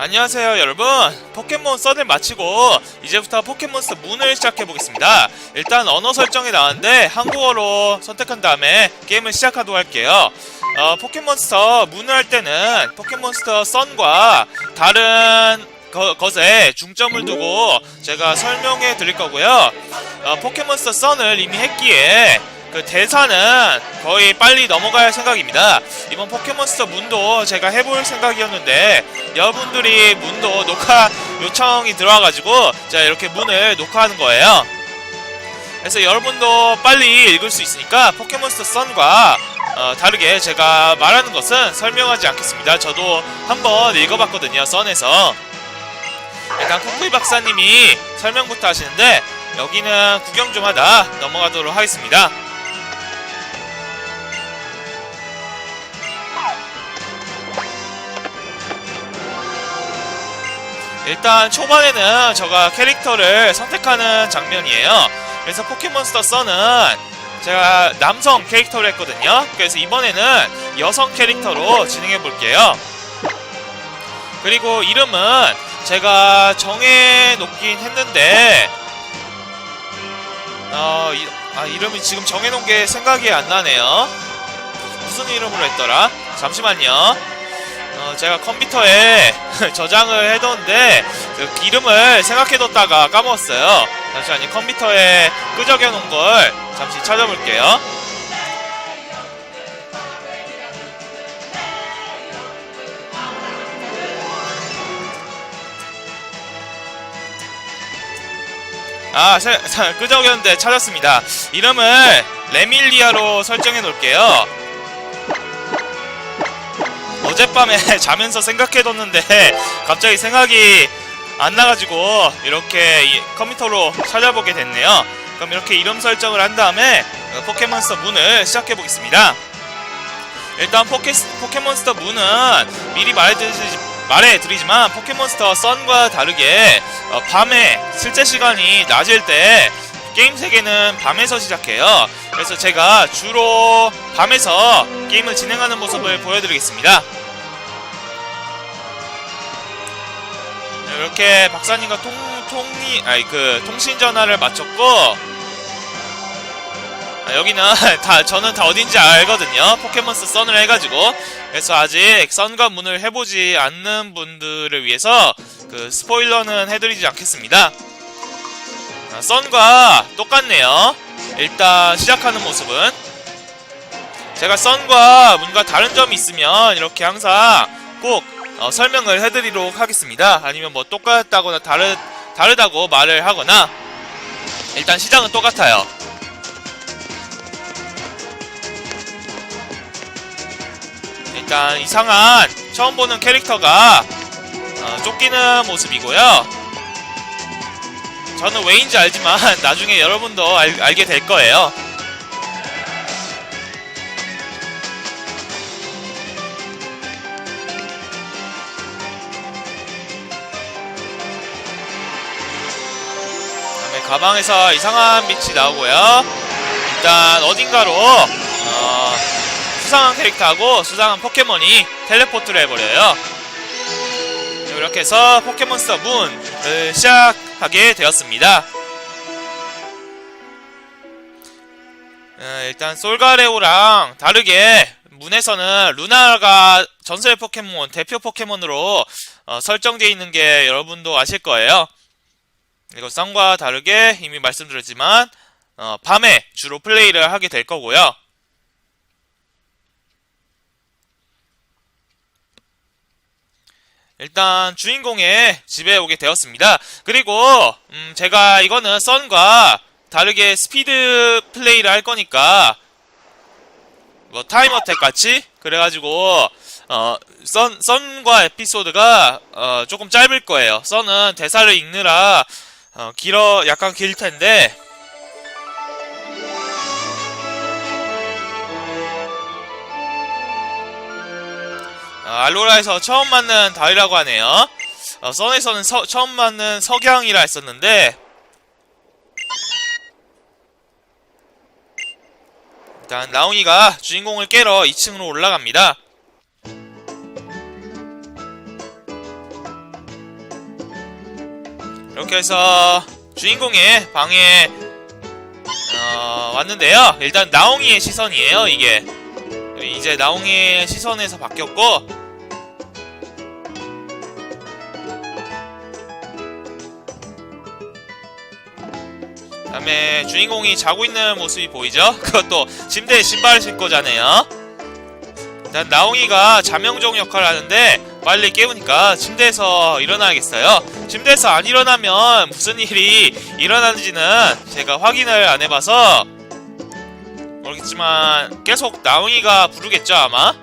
안녕하세요 여러분. 포켓몬 썬을 마치고 이제부터 포켓몬스터 문을 시작해 보겠습니다. 일단 언어 설정이 나왔는데 한국어로 선택한 다음에 게임을 시작하도록 할게요. 어, 포켓몬스터 문을 할 때는 포켓몬스터 썬과 다른 거- 것에 중점을 두고 제가 설명해 드릴 거고요. 어, 포켓몬스터 썬을 이미 했기에 그 대사는 거의 빨리 넘어갈 생각입니다. 이번 포켓몬스터 문도 제가 해볼 생각이었는데 여러분들이 문도 녹화 요청이 들어와가지고 제가 이렇게 문을 녹화하는 거예요. 그래서 여러분도 빨리 읽을 수 있으니까 포켓몬스터 썬과 어, 다르게 제가 말하는 것은 설명하지 않겠습니다. 저도 한번 읽어봤거든요. 썬에서 일단 코쿠이 박사님이 설명부터 하시는데 여기는 구경 좀 하다 넘어가도록 하겠습니다. 일단 초반에는 제가 캐릭터를 선택하는 장면이에요. 그래서 포켓몬스터 썬은 제가 남성 캐릭터를 했거든요. 그래서 이번에는 여성 캐릭터로 진행해 볼게요. 그리고 이름은 제가 정해 놓긴 했는데 어, 이, 아, 이름이 지금 정해 놓은 게 생각이 안 나네요. 무슨 이름으로 했더라? 잠시만요. 어, 제가 컴퓨터에 저장을 해뒀는데 그 이름을 생각해뒀다가 까먹었어요. 잠시만요. 컴퓨터에 끄적여 놓은 걸 잠시 찾아볼게요. 아, 끄적였는데 찾았습니다. 이름을 레밀리아로 설정해 놓을게요. 어젯밤에 자면서 생각해뒀는데 갑자기 생각이 안 나가지고 이렇게 이 컴퓨터로 찾아보게 됐네요. 그럼 이렇게 이름 설정을 한 다음에 어, 포켓몬스터 문을 시작해 보겠습니다. 일단 포켓, 포켓몬스터 문은 미리 말해드리지, 말해드리지만 포켓몬스터 썬과 다르게 어, 밤에 실제 시간이 낮일 때 게임 세계는 밤에서 시작해요. 그래서 제가 주로 밤에서 게임을 진행하는 모습을 보여드리겠습니다. 이렇게 박사님과 통, 통이, 아니, 그, 통신 전화를 마쳤고, 아, 여기는 다, 저는 다 어딘지 알거든요. 포켓몬스 썬을 해가지고. 그래서 아직 썬과 문을 해보지 않는 분들을 위해서, 그, 스포일러는 해드리지 않겠습니다. 아, 썬과 똑같네요. 일단 시작하는 모습은 제가 썬과 문과 다른 점이 있으면 이렇게 항상 꼭 어, 설명을 해드리도록 하겠습니다. 아니면 뭐 똑같다거나 다르 다르다고 말을 하거나 일단 시작은 똑같아요. 일단 이상한 처음 보는 캐릭터가 어, 쫓기는 모습이고요. 저는 왜인지 알지만 나중에 여러분도 알, 알게 될 거예요. 가방에서 이상한 빛이 나오고요. 일단 어딘가로 어, 수상한 캐릭터하고 수상한 포켓몬이 텔레포트를 해버려요. 이렇게 해서 포켓몬스터 문을 시작하게 되었습니다. 어, 일단 솔가레오랑 다르게 문에서는 루나가 전설 포켓몬 대표 포켓몬으로 어, 설정되어 있는 게 여러분도 아실 거예요. 그리고 썬과 다르게 이미 말씀드렸지만 어, 밤에 주로 플레이를 하게 될 거고요. 일단 주인공의 집에 오게 되었습니다. 그리고 음, 제가 이거는 썬과 다르게 스피드 플레이를 할 거니까 뭐 타임 어택 같이 그래가지고 어, 썬, 썬과 에피소드가 어, 조금 짧을 거예요. 썬은 대사를 읽느라 어, 길어 약간 길 텐데 어, 알로라에서 처음 맞는 다이라고 하네요. 어, 썬에서는 서- 처음 맞는 석양이라 했었는데 일단 라온이가 주인공을 깨러 2층으로 올라갑니다. 이렇게 해서 주인공의 방에 어, 왔는데요. 일단 나옹이의 시선이에요. 이게 이제 나옹이의 시선에서 바뀌었고 그다음에 주인공이 자고 있는 모습이 보이죠? 그것도 침대에 신발을 신고 자네요. 일단 나옹이가 자명종 역할을 하는데 빨리 깨우니까 침대에서 일어나야겠어요. 침대에서 안 일어나면 무슨 일이 일어나는지는 제가 확인을 안 해봐서 모르겠지만 계속 나옹이가 부르겠죠 아마.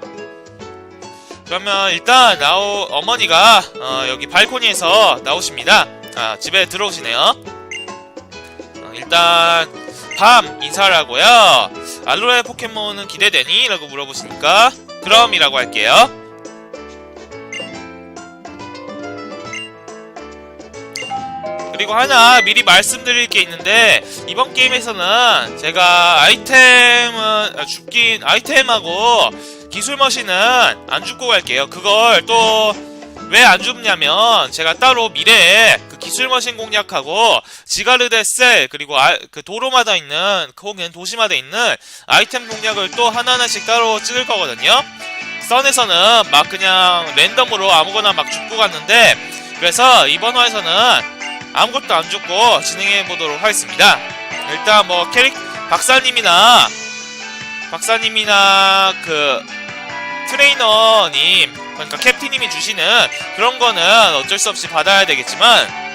그러면 일단 나오 어머니가 어, 여기 발코니에서 나오십니다. 아 집에 들어오시네요. 어, 일단 밤 인사를 하고요. 알로라의 포켓몬은 기대되니? 라고 물어보시니까 그럼이라고 할게요. 그리고 하나 미리 말씀드릴 게 있는데 이번 게임에서는 제가 아이템은 아, 죽긴 아이템하고 기술 머신은 안 죽고 갈게요. 그걸 또 왜안 줍냐면 제가 따로 미래에 그 기술 머신 공략하고 지가르데 셀 그리고 아, 그 도로마다 있는 혹은 도시마다 있는 아이템 공략을 또 하나하나씩 따로 찍을 거거든요. 썬에서는 막 그냥 랜덤으로 아무거나 막 죽고 갔는데 그래서 이번 화에서는 아무것도 안 죽고 진행해 보도록 하겠습니다. 일단 뭐 캐릭 박사님이나 박사님이나 그 트레이너님 그러니까 캡틴님이 주시는 그런 거는 어쩔 수 없이 받아야 되겠지만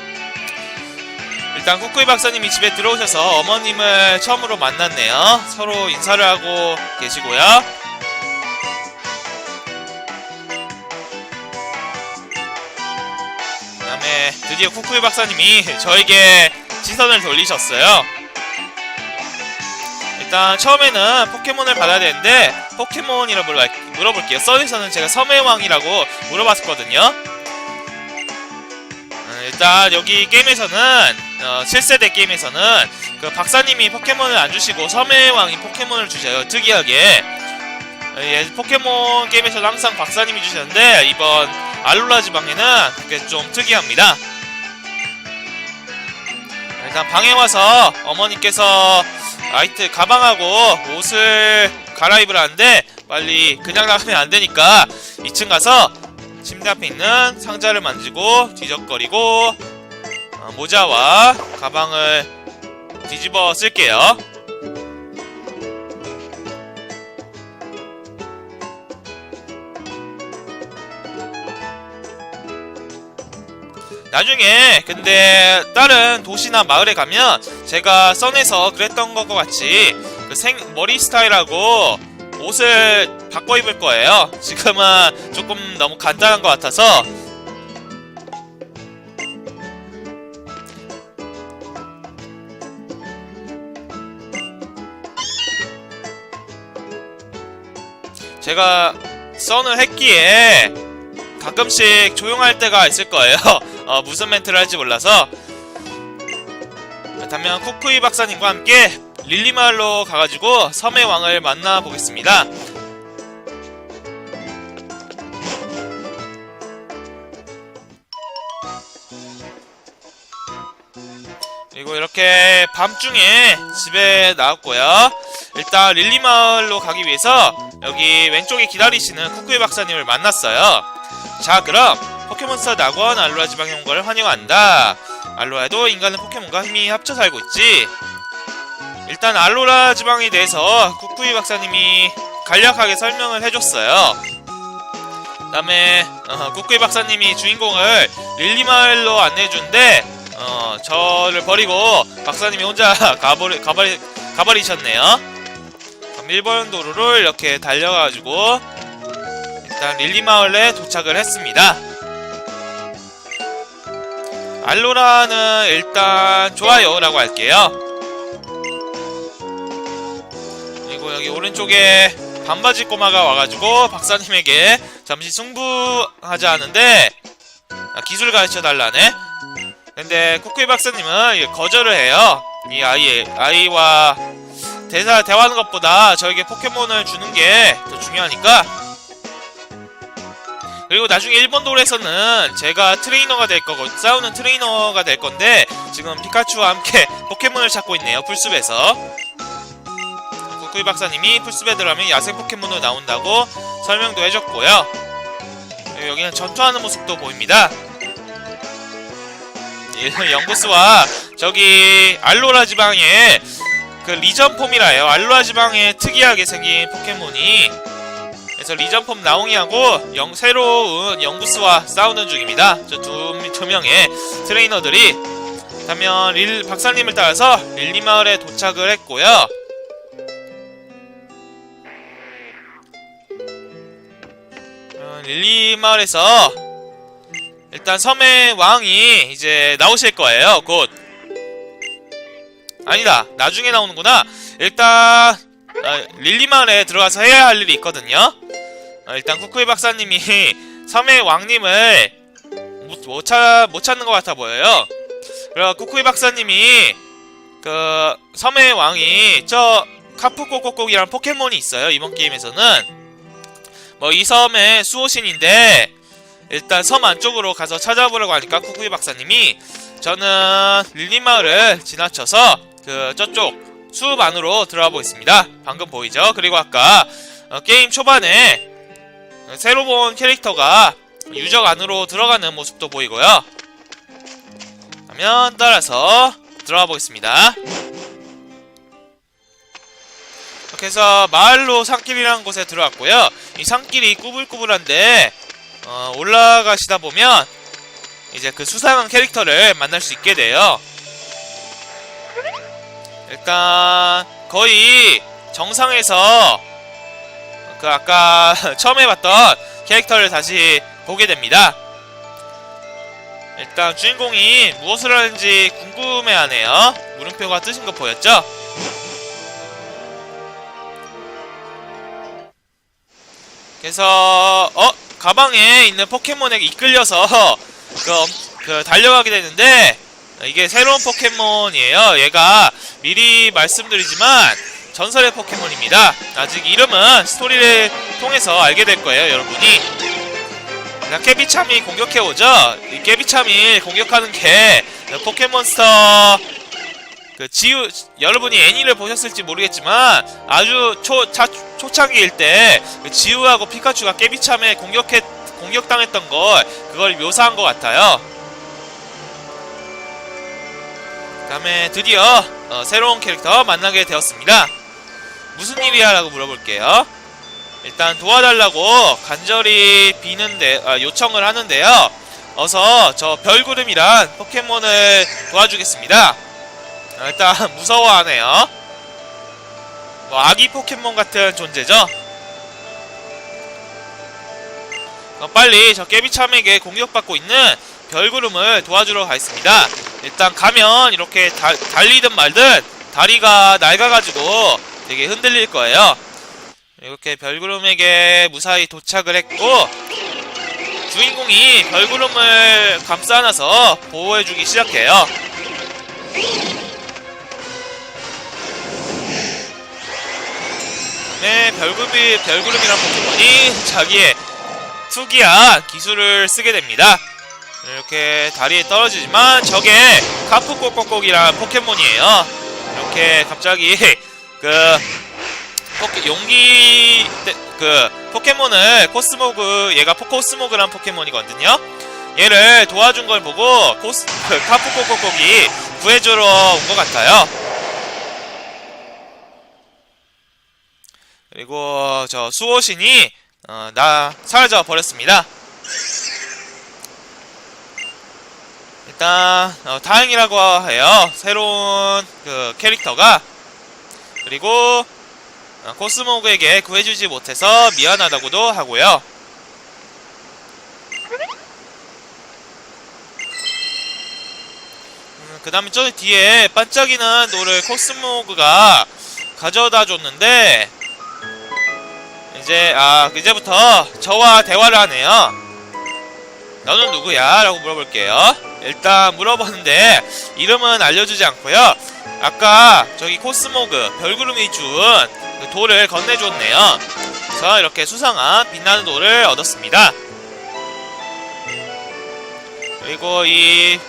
일단 꾸꾸이 박사님이 집에 들어오셔서 어머님을 처음으로 만났네요. 서로 인사를 하고 계시고요. 드디어 쿠쿠이 박사님이 저에게 시선을 돌리셨어요. 일단 처음에는 포켓몬을 받아야 되는데 포켓몬이라 물어, 물어볼게요. 써에서는 제가 섬의 왕이라고 물어봤었거든요. 어, 일단 여기 게임에서는 어, 7세대 게임에서는 그 박사님이 포켓몬을 안 주시고 섬의 왕이 포켓몬을 주셔요. 특이하게 어, 예, 포켓몬 게임에서는 항상 박사님이 주시는데 이번 알로라 지방에는 그게 좀 특이합니다. 일단 방에 와서 어머니께서 아이트 가방하고 옷을 갈아입을 하는데 빨리 그냥 나가면 안 되니까 2층 가서 침대 앞에 있는 상자를 만지고 뒤적거리고 어, 모자와 가방을 뒤집어 쓸게요. 나중에 근데 다른 도시나 마을에 가면 제가 썬에서 그랬던 것과 같이 그 생 머리 스타일하고 옷을 바꿔 입을 거예요. 지금은 조금 너무 간단한 것 같아서 제가 썬을 했기에 가끔씩 조용할 때가 있을 거예요. 어, 무슨 멘트를 할지 몰라서. 그렇다면 쿠쿠이 박사님과 함께 릴리 마을로 가가지고 섬의 왕을 만나 보겠습니다. 그리고 이렇게 밤중에 집에 나왔고요. 일단 릴리 마을로 가기 위해서 여기 왼쪽에 기다리시는 쿠쿠이 박사님을 만났어요. 자 그럼 포켓몬스터 낙원 온걸 환영한다. 알로라에도 인간은 포켓몬과 힘이 합쳐 살고 있지. 일단 알로라 지방에 대해서 쿠쿠이 박사님이 간략하게 설명을 해줬어요. 그다음에 어, 쿠쿠이 박사님이 주인공을 릴리 마을로 안내해준데 어, 저를 버리고 박사님이 혼자 가버리, 가버리, 가버리셨네요. 그럼 1번 도로를 이렇게 달려가지고 일단 릴리 마을에 도착을 했습니다. 알로라는 일단 좋아요라고 할게요. 그리고 여기 오른쪽에 반바지 꼬마가 와가지고 박사님에게 잠시 승부하자 하는데 아, 기술 가르쳐 달라네. 근데 쿠쿠이 박사님은 거절을 해요. 이 아이 아이와 대사 대화하는 것보다 저에게 포켓몬을 주는 게 더 중요하니까 그리고 나중에 일본 돌에서는 제가 트레이너가 될 거고 싸우는 트레이너가 될 건데 지금 피카츄와 함께 포켓몬을 찾고 있네요 풀숲에서. 쿠쿠이 박사님이 풀숲에 들어가면 야생 포켓몬으로 나온다고 설명도 해줬고요. 여기는 전투하는 모습도 보입니다. 이 영구스와 저기 알로라 지방에 그 리전 폼이라 해요. 알로라 지방에 특이하게 생긴 포켓몬이 그래서 리전폼 나옹이하고 영, 새로운 영구스와 싸우는 중입니다. 저 두 두 명의 트레이너들이 다면 릴 박사님을 따라서 릴리 마을에 도착을 했고요. 어, 릴리 마을에서 일단 섬의 왕이 이제 나오실 거예요. 곧 아니다 나중에 나오는구나. 일단 아, 릴리 마을에 들어가서 해야 할 일이 있거든요. 어, 일단 쿠쿠이 박사님이 섬의 왕님을 못, 못, 찾, 못 찾는 것 같아 보여요. 그래서 쿠쿠이 박사님이 그 섬의 왕이 저 카푸꼬꼬꼬이라는 포켓몬이 있어요. 이번 게임에서는 뭐 이 섬의 수호신인데 일단 섬 안쪽으로 가서 찾아보려고 하니까 쿠쿠이 박사님이 저는 릴리 마을을 지나쳐서 그 저쪽 숲 안으로 들어가 보겠습니다. 방금 보이죠? 그리고 아까 어, 게임 초반에 새로 본 캐릭터가 유적 안으로 들어가는 모습도 보이고요. 그러면 따라서 들어가 보겠습니다. 이렇게 해서 마을로 산길이라는 곳에 들어왔고요. 이 산길이 꾸불꾸불한데 어, 올라가시다 보면 이제 그 수상한 캐릭터를 만날 수 있게 돼요. 일단 거의 정상에서 그 아까 처음에 봤던 캐릭터를 다시 보게 됩니다. 일단 주인공이 무엇을 하는지 궁금해하네요. 물음표가 뜨신 거 보였죠? 그래서 어 가방에 있는 포켓몬에게 이끌려서 그, 엄- 그 달려가게 되는데 이게 새로운 포켓몬이에요. 얘가 미리 말씀드리지만 전설의 포켓몬입니다. 아직 이름은 스토리를 통해서 알게 될 거예요, 여러분이. 자, 깨비참이 공격해오죠? 이 깨비참이 공격하는 게 포켓몬스터 그 지우 여러분이 애니를 보셨을지 모르겠지만 아주 초 차, 초창기일 때그 지우하고 피카츄가 깨비참에 공격해 공격당했던 걸 그걸 묘사한 것 같아요. 그다음에 드디어 어, 새로운 캐릭터 만나게 되었습니다. 무슨 일이야? 라고 물어볼게요. 일단 도와달라고 간절히 비는데, 아, 요청을 하는데요. 어서 저 별구름이란 포켓몬을 도와주겠습니다. 아, 일단 무서워하네요. 뭐 아기 포켓몬 같은 존재죠. 어, 빨리 저 깨비참에게 공격받고 있는 별구름을 도와주러 가겠습니다. 일단 가면 이렇게 다- 달리든 말든 다리가 낡아가지고 되게 흔들릴 거예요. 이렇게 별구름에게 무사히 도착을 했고 주인공이 별구름을 감싸 안아서 보호해주기 시작해요. 네, 별구름이, 별구름이란 포켓몬이 자기의 특이한 기술을 쓰게 됩니다. 이렇게 다리에 떨어지지만 저게 카프꼬꼬꼬이란 포켓몬이에요. 이렇게 갑자기 그 포켓, 용기 때- 그 포켓몬을 코스모그 얘가 포코스모그란 포켓몬이거든요. 얘를 도와준 걸 보고 코스 그 카프꼬꼬꼬이 구해주러 온 것 같아요. 그리고 저 수호신이 어, 나 사라져 버렸습니다. 일단 어, 다행이라고 해요. 새로운 그 캐릭터가 그리고 어, 코스모그에게 구해주지 못해서 미안하다고도 하고요. 그 다음에 저 뒤에 반짝이는 돌을 코스모그가 가져다 줬는데 이제 아 이제부터 저와 대화를 하네요. 너는 누구야? 라고 물어볼게요. 일단 물어봤는데 이름은 알려주지 않고요. 아까 저기 코스모그 별구름이 준 그 돌을 건네줬네요. 그래서 이렇게 수상한 빛나는 돌을 얻었습니다. 그리고 이,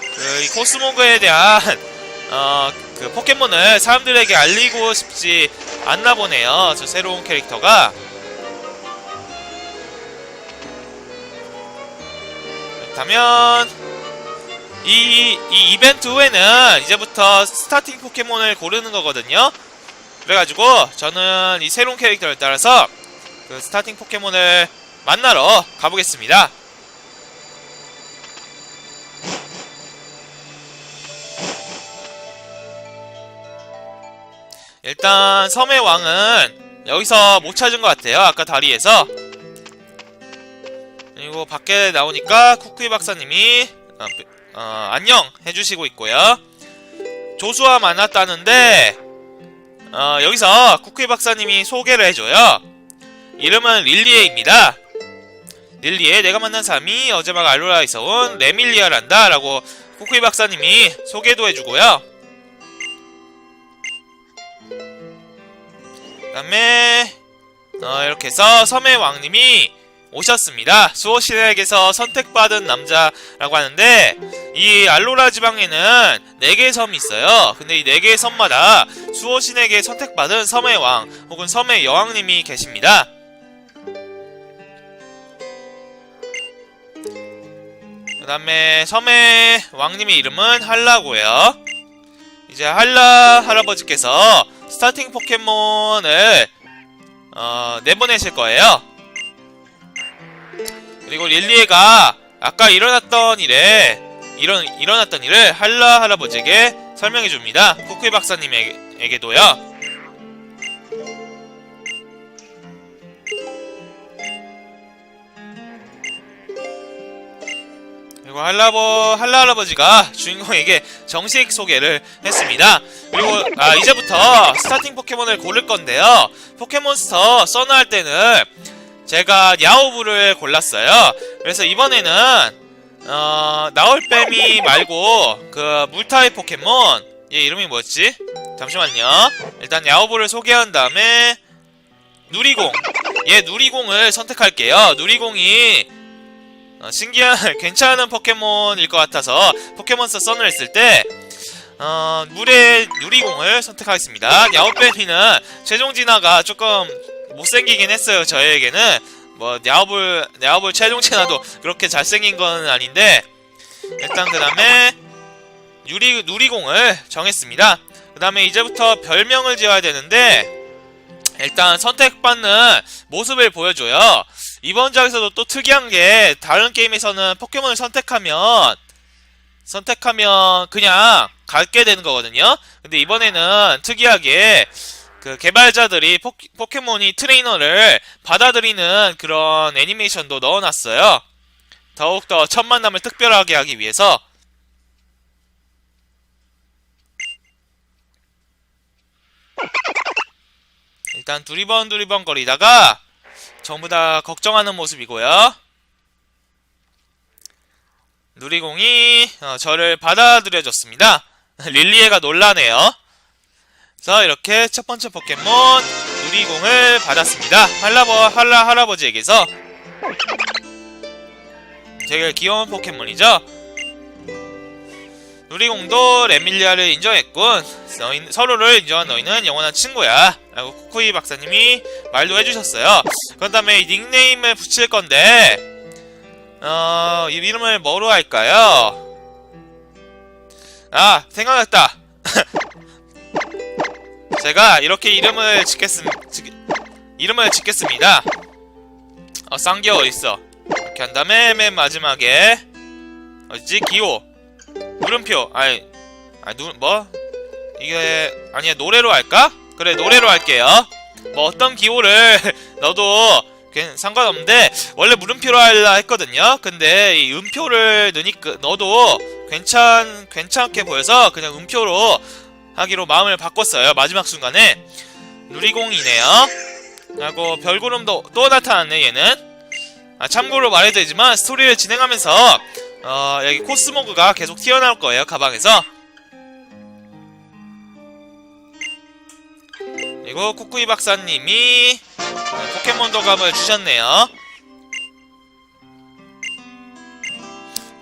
그, 이 코스모그에 대한 어, 그 포켓몬을 사람들에게 알리고 싶지 않나 보네요. 저 새로운 캐릭터가. 그렇다면 이, 이 이벤트 후에는 이제부터 스타팅 포켓몬을 고르는 거거든요. 그래가지고 저는 이 새로운 캐릭터를 따라서 그 스타팅 포켓몬을 만나러 가보겠습니다. 일단 섬의 왕은 여기서 못 찾은 것 같아요. 아까 다리에서. 그리고 밖에 나오니까 쿠쿠이 박사님이 어, 어, 안녕 해주시고 있고요. 조수와 만났다는데 어, 여기서 쿠쿠이 박사님이 소개를 해줘요. 이름은 릴리에입니다. 릴리에 내가 만난 사람이 어제 막 알로라에서 온 레밀리아란다 라고 쿠쿠이 박사님이 소개도 해주고요. 그 다음에 어, 이렇게 해서 섬의 왕님이 오셨습니다. 수호신에게서 선택받은 남자라고 하는데 이 알로라 지방에는 4개의 섬이 있어요. 근데 이 4개의 섬마다 수호신에게 선택받은 섬의 왕 혹은 섬의 여왕님이 계십니다. 그 다음에 섬의 왕님의 이름은 한라고요. 이제 한라 할아버지께서 스타팅 포켓몬을 어, 내보내실 거예요. 그리고 릴리에가 아까 일어났던 일에 일어, 일어났던 일을 한라 할아버지에게 설명해 줍니다. 쿠쿠이 박사님에게도요. 그리고 한라버 한라 할아버지가 주인공에게 정식 소개를 했습니다. 그리고 아 이제부터 스타팅 포켓몬을 고를 건데요. 포켓몬스터 써나할 때는 제가 야오부를 골랐어요. 그래서 이번에는 어, 나올빼미 말고 그 물타입 포켓몬 얘 이름이 뭐였지? 잠시만요. 일단 야오부를 소개한 다음에 누리공 얘 누리공을 선택할게요. 누리공이 어, 신기한 괜찮은 포켓몬일 것 같아서 포켓몬스터 선을 했을 때 어, 물의 누리공을 선택하겠습니다. 야오빼미는 최종 진화가 조금 못생기긴 했어요. 저에게는 뭐 야오볼 야오볼 최종 진화도 그렇게 잘생긴 건 아닌데 일단 그 다음에 유리 누리공을 정했습니다. 그 다음에 이제부터 별명을 지어야 되는데 일단 선택받는 모습을 보여줘요. 이번 작에서도 또 특이한 게 다른 게임에서는 포켓몬을 선택하면 선택하면 그냥 갖게 되는 거거든요. 근데 이번에는 특이하게 그 개발자들이 포, 포켓몬이 트레이너를 받아들이는 그런 애니메이션도 넣어놨어요. 더욱더 첫 만남을 특별하게 하기 위해서 일단 두리번 두리번 거리다가 전부 다 걱정하는 모습이고요. 누리공이 어, 저를 받아들여줬습니다. 릴리에가 놀라네요. 그래서 이렇게 첫 번째 포켓몬 누리공을 받았습니다. 할라버 할라 할아버지에게서 되게 귀여운 포켓몬이죠. 누리공도 레밀리아를 인정했군. 너희, 서로를 인정한 너희는 영원한 친구야. 라고 쿠쿠이 박사님이 말도 해주셨어요. 그 다음에 닉네임을 붙일 건데, 어, 이 이름을 뭐로 할까요? 아, 생각났다. 제가 이렇게 이름을 짓겠습, 짓, 이름을 짓겠습니다. 어, 쌍기 어딨어? 이렇게 한 다음에 맨 마지막에, 어딨지? 기호. 물음표. 아니, 아니, 누, 뭐? 이게, 아니야, 노래로 할까? 그래, 노래로 할게요. 뭐 어떤 기호를 넣어도 괜- 상관없는데, 원래 물음표로 하려 했거든요? 근데 이 음표를 넣으니까, 넣어도 괜찮, 괜찮게 보여서 그냥 음표로 하기로 마음을 바꿨어요. 마지막 순간에. 누리공이네요. 하고 별구름도 또 나타났네, 얘는. 아, 참고로 말해도 되지만 스토리를 진행하면서 어, 여기 코스모그가 계속 튀어나올 거예요, 가방에서. 그리고 쿠쿠이 박사님이 어, 포켓몬 도감을 주셨네요.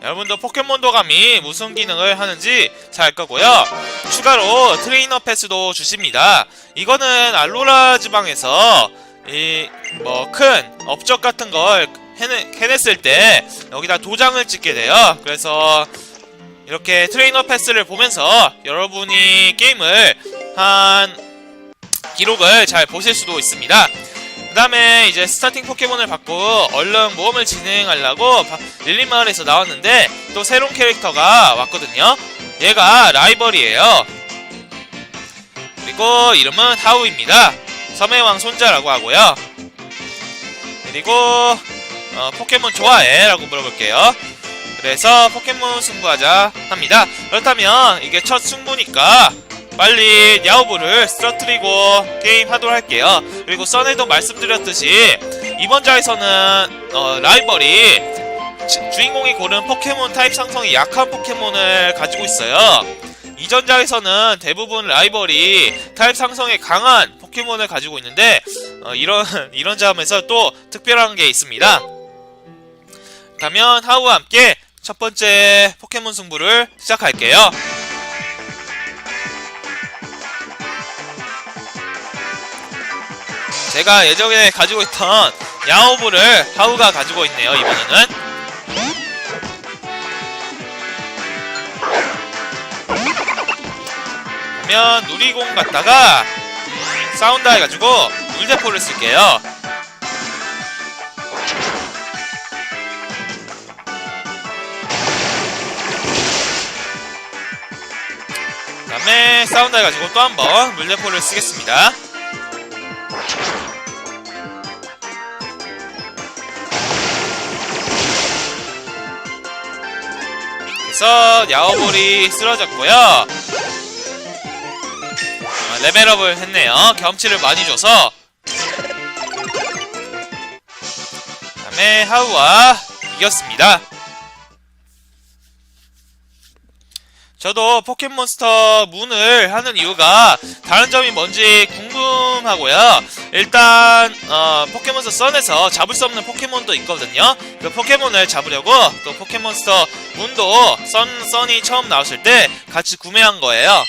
여러분도 포켓몬 도감이 무슨 기능을 하는지 잘알 거고요. 추가로 트레이너 패스도 주십니다. 이거는 알로라 지방에서 이 뭐 큰 업적 같은 걸 해냈을 때 여기다 도장을 찍게 돼요. 그래서 이렇게 트레이너 패스를 보면서 여러분이 게임을 한 기록을 잘 보실 수도 있습니다. 그 다음에 이제 스타팅 포켓몬을 받고 얼른 모험을 진행하려고 바- 릴리 마을에서 나왔는데 또 새로운 캐릭터가 왔거든요. 얘가 라이벌이에요. 그리고 이름은 하우입니다. 섬의 왕 손자라고 하고요. 그리고 어, 포켓몬 좋아해? 라고 물어볼게요. 그래서 포켓몬 승부하자 합니다. 그렇다면 이게 첫 승부니까 빨리 야오부를 쓰러뜨리고 게임 하도록 할게요. 그리고 썬에도 말씀드렸듯이 이번 자에서는 어, 라이벌이 주- 주인공이 고른 포켓몬 타입 상성이 약한 포켓몬을 가지고 있어요. 이전 자에서는 대부분 라이벌이 타입 상성이 강한 포켓몬을 가지고 있는데 어, 이런 이런 점에서 또 특별한 게 있습니다. 그러면 하우와 함께 첫 번째 포켓몬 승부를 시작할게요. 제가 예전에 가지고 있던 야오부를 하우가 가지고 있네요, 이번에는. 그러면 갖다가 음, 사운드 해가지고 물대포를 쓸게요. 그 다음에 사운드 해가지고 또 한번 물대포를 쓰겠습니다. 그래서 야오볼이 쓰러졌고요. 아, 레벨업을 했네요. 경치를 많이 줘서. 그 다음에 하우와 이겼습니다. 저도 포켓몬스터 문을 하는 이유가 다른 점이 뭔지 궁금하고요. 일단 어, 포켓몬스터 썬에서 잡을 수 없는 포켓몬도 있거든요. 그 포켓몬을 잡으려고 또 포켓몬스터 문도 썬 썬이 처음 나왔을 때 같이 구매한 거예요.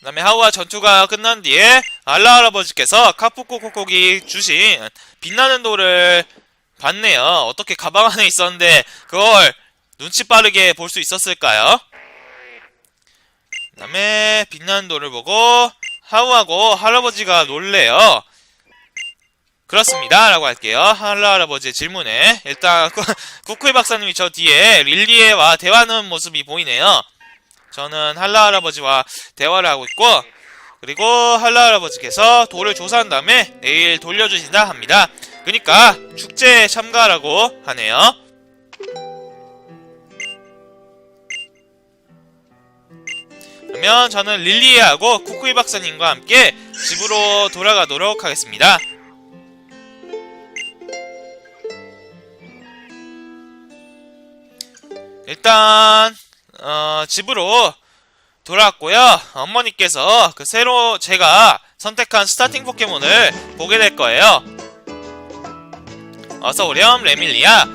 그 다음에 하우와 전투가 끝난 뒤에 알라 할아버지께서 카푸코코코기 주신 빛나는 돌을 봤네요. 어떻게 가방 안에 있었는데 그걸 눈치 빠르게 볼 수 있었을까요? 그 다음에 빛나는 돌을 보고 하우하고 할아버지가 놀래요. 그렇습니다. 라고 할게요. 할아버지의 질문에. 일단, 꾸- 쿠쿠이 박사님이 저 뒤에 릴리에와 대화하는 모습이 보이네요. 저는 할라 할아버지와 대화를 하고 있고, 그리고 할라 할아버지께서 돌을 조사한 다음에 내일 돌려주신다 합니다. 그니까, 축제에 참가라고 하네요. 그러면 저는 릴리에하고 쿠쿠이 박사님과 함께 집으로 돌아가도록 하겠습니다. 일단 어, 집으로 돌아왔고요. 어머니께서 그 새로 제가 선택한 스타팅 포켓몬을 보게 될 거예요. 어서 오렴 레밀리야.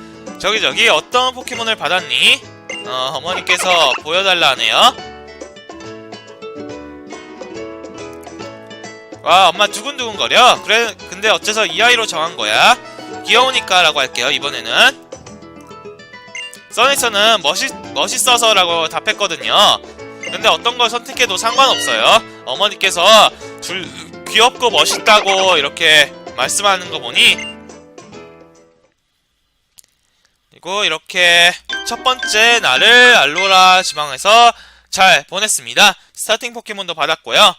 저기 저기 어떤 포켓몬을 받았니? 어, 어머니께서 보여달라 하네요. 와 엄마 두근두근 거려? 그래 근데 어째서 이 아이로 정한 거야? 귀여우니까 라고 할게요 이번에는. 써니서는 멋있, 멋있어서 라고 답했거든요. 근데 어떤 걸 선택해도 상관없어요. 어머니께서 둘 귀엽고 멋있다고 이렇게 말씀하는 거 보니. 그리고 이렇게 첫 번째 날을 알로라 지방에서 잘 보냈습니다. 스타팅 포켓몬도 받았고요